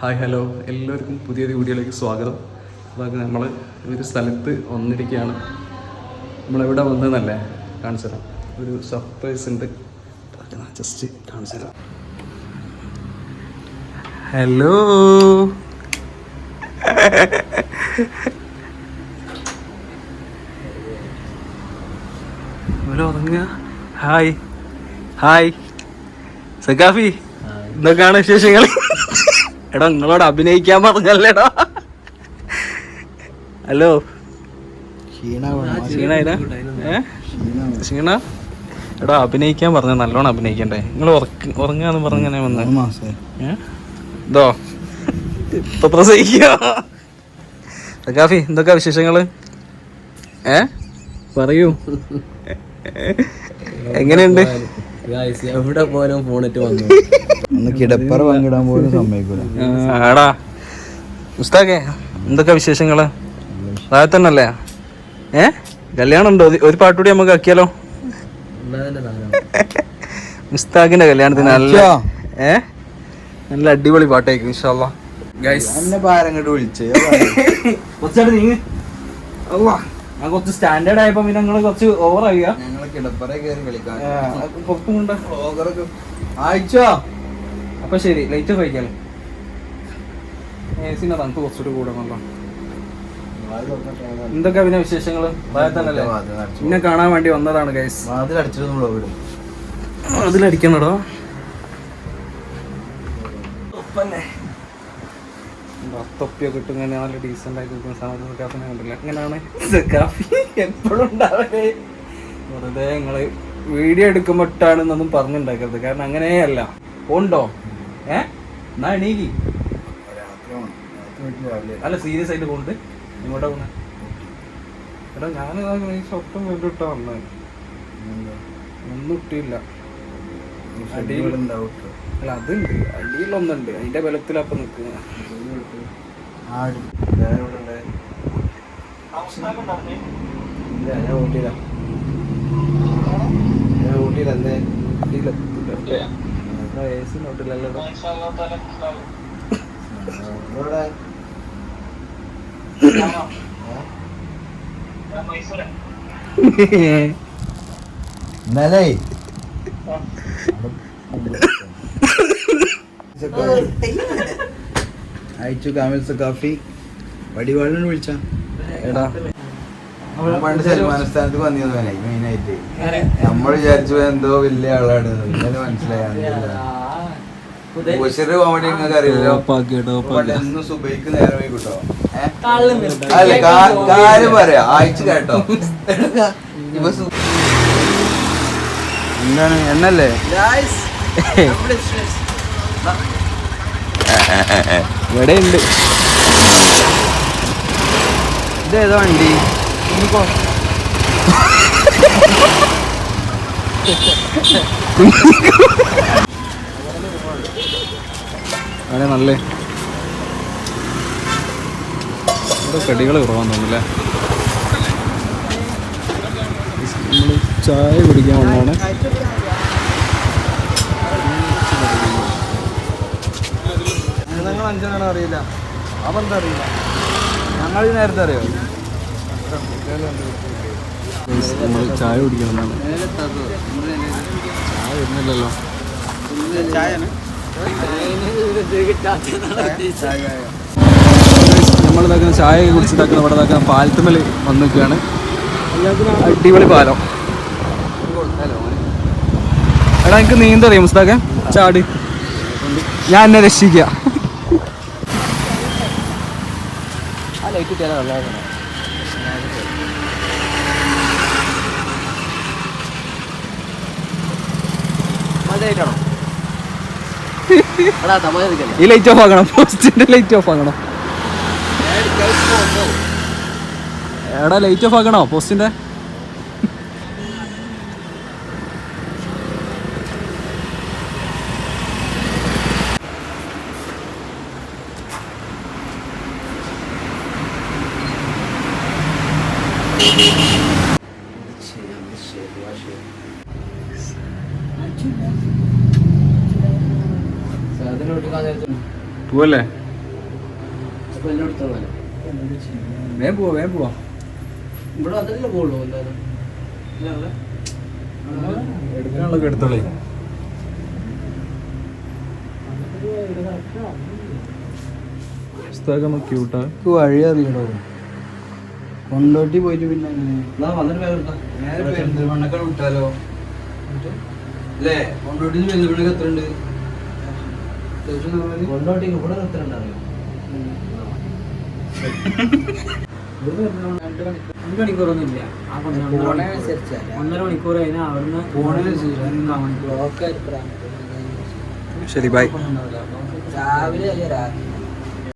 Hi hello. എല്ലാവർക്കും പുതിയ വീഡിയോയിലേക്ക് സ്വാഗതം. അതൊക്കെ നമ്മൾ ഒരു സ്ഥലത്ത് വന്നിരിക്കുകയാണ്. നമ്മളെവിടെ വന്നതെന്നല്ലേ? കാണിച്ചു തരാം. ഒരു സർപ്രൈസ് ഉണ്ട്. ജസ്റ്റ് കാണിച്ചു തരാം. ഹലോ. ഉറങ്ങുക. ഹായ്. ഹായ്. സഖാഫി എന്തൊക്കെയാണ് വിശേഷങ്ങൾ എടാ നിങ്ങളോട് അഭിനയിക്കാൻ പറഞ്ഞല്ലേടാ. ഹലോ? ക്ഷീണ? എടാ അഭിനയിക്കാൻ പറഞ്ഞ നല്ലോണം അഭിനയിക്കണ്ടേ. നിങ്ങൾ ഉറങ്ങാന്ന് പറഞ്ഞങ്ങനെ വന്ന. ഇതോ? ഇപ്പൊ പ്രസവിക്കോ സക്കാഫി എന്തൊക്കെയാ വിശേഷങ്ങൾ? ഏ? പറയൂ. എങ്ങനെയുണ്ട്? എവിടെ പോലും ഫോണിട്ട് വന്നു? ഒന്ന് കിടപ്പറ പങ്കിടാൻ പോലും സമ്മതിക്കൂല. ആടാ മുസ്താഖേ എന്തൊക്കെ വിശേഷങ്ങൾ? താഴെ തന്നെ അല്ലേ ഏ? കല്യാണം ഉണ്ടോ? ഒരു- പാട്ട് പാട്ടുകൂടി നമുക്ക് ആക്കിയാലോ? മുസ്താഖിന്റെ കല്യാണത്തിന് നല്ല ഏ? നല്ല അടിപൊളി പാട്ടായിരിക്കും ഇൻഷാല്ലാ ഗൈസ് എന്നെ പാരങ്ങോട്ട് വിളിച്ചേ? കുറച്ചായിട്ട് നീ ഞാൻ കുറച്ച് സ്റ്റാൻഡേർഡ് ആയപ്പോ പിന്നെ നിങ്ങൾ കുറച്ച് ഓവർ ആവുക ഞങ്ങൾ കിടപ്പറ കയറി കളിക്കാൻ പുറത്തും കൊണ്ട് അയച്ചോ അപ്പൊ ശരി ലൈറ്റ് കഴിക്കാലോ ഏസിന്റെ തണുപ്പ് കുറച്ചുകൂടി കൂടണല്ലോ. എന്തൊക്കെ പിന്നെ വിശേഷങ്ങൾ? താഴെ തന്നെയല്ലേ പിന്നെ കാണാൻ വേണ്ടി വന്നതാണ് ഗൈസ് അതിലടിക്കണടോ? തൊപ്പിയൊക്കെ ഇട്ട് ഇങ്ങനെ നല്ല ഡീസെന്റ് ആയിട്ട് നിൽക്കുന്ന സാധനം കാഫിനെ കണ്ടില്ല? ഇങ്ങനെയാണ് കാഫി എപ്പോഴും ഉണ്ടാവേ. വെറുതെ നിങ്ങൾ വീഡിയോ എടുക്കുമ്പോ ഇട്ടാണെന്നൊന്നും പറഞ്ഞുണ്ടാക്കരുത്. കാരണം അങ്ങനെയല്ല. ഉണ്ടോ? ഏ? എന്നാ എണീക്ക്. അല്ല സീരിയസ് ആയിട്ട് പോകുന്നുണ്ട് ഇങ്ങോട്ടാ പോണേ. എടാ ഞാൻ ഈ സ്വപ്നം വേണ്ടിട്ടാ വന്നത് ഒന്നും കിട്ടിയില്ല അല്ല അതുണ്ട്. അടിയിലൊന്നുണ്ട്. അതിന്റെ ബലത്തിലപ്പൊ നിൽക്കുക ഞാൻ ഊട്ടിയില്ല ഞാൻ ഊട്ടിയില്ല എന്തേ അടിയിലെത്തില്ല എ സി നോട്ടില്ലല്ലോ ഇന്നലെ അയച്ചു കാമിൽസ് കാഫി വടിവാളിനെ വിളിച്ച എടാ പണ്ട് വേണേ മെയിൻ ആയിട്ട് നമ്മൾ വിചാരിച്ചു എന്തോ വലിയ ആളാണ്. ഇന്നലെ മനസ്സിലായി ബഷീർ കോമഡി നിങ്ങൾക്ക് അറിയില്ലല്ലോ. ഇവിടെ എന്നും സുബൈക്ക് നേരം വൈകിട്ടോ? അല്ല കാര്യം പറയാ. ആഴ്ച കേട്ടോ. ഇപ്പൊ എന്താണ്? എന്നല്ലേ? ഇവിടെ ഉണ്ട് ഇതേതാ വണ്ടി? അവിടെ നല്ല. കടികൾ കുറവാന്ന് തോന്നുന്നില്ലേ? നമ്മൾ ചായ കുടിക്കാൻ വന്നാണ് അറിയില്ല. അപ്പൊ എന്താ അറിയില്ല? ഞങ്ങൾ നേരത്തെ അറിയോ? നമ്മൾ ചായ കുടിക്കണം. ചായ വരുന്നില്ലല്ലോ നമ്മൾ ഇതാക്കുന്ന ചായ കുടിച്ചിട്ടാക്കുന്ന ഇവിടെ ഇതാക്കുന്ന പാലത്തുമൽ വന്ന് നിൽക്കുകയാണ് അടിപൊളി പാലം. എടാ എനിക്ക് നീന്തറിയാം മുസ്താക്ക. ചാടി. ഞാൻ എന്നെ രക്ഷിക്കുക ഈ ലൈറ്റ് ഓഫ് ആക്കണം പോസ്റ്റിന്റെ ലൈറ്റ് ഓഫ് ആക്കണം. എടാ ലൈറ്റ് ഓഫ് ആക്കണോ പോസ്റ്റിന്റെ പോവല്ലേ അപ്പൊ എല്ലാം പോലെ വേഗം പോവാ വേഗം പോവാ. ഇവിടെ അതല്ലേ പോകുള്ളൂ എന്തായാലും? എടുക്കാനുള്ളതൊക്കെ എടുത്തോളേ. പുസ്തകം ക്യൂട്ടാ. വഴി അറിയണോ? കൊണ്ടോട്ടി പോയിട്ട് പിന്നെ വന്നിട്ട് വിട്ടാലോ അല്ലേ? കൊണ്ടോട്ടി പെരിന്തൽമണ്ണക്ക് എത്ര ഉണ്ട് കൊണ്ടോട്ടേക്ക് ഇവിടെ നിർത്തലുണ്ടറിയോ രണ്ട് മണിക്കൂറൊന്നുമില്ല. ആ കൊണ്ടുവന്ന ഒന്നര മണിക്കൂർ. കഴിഞ്ഞാൽ അവിടുന്ന് പോണേ ശരി ബൈ രാവിലെ അല്ലേ രാത്രി?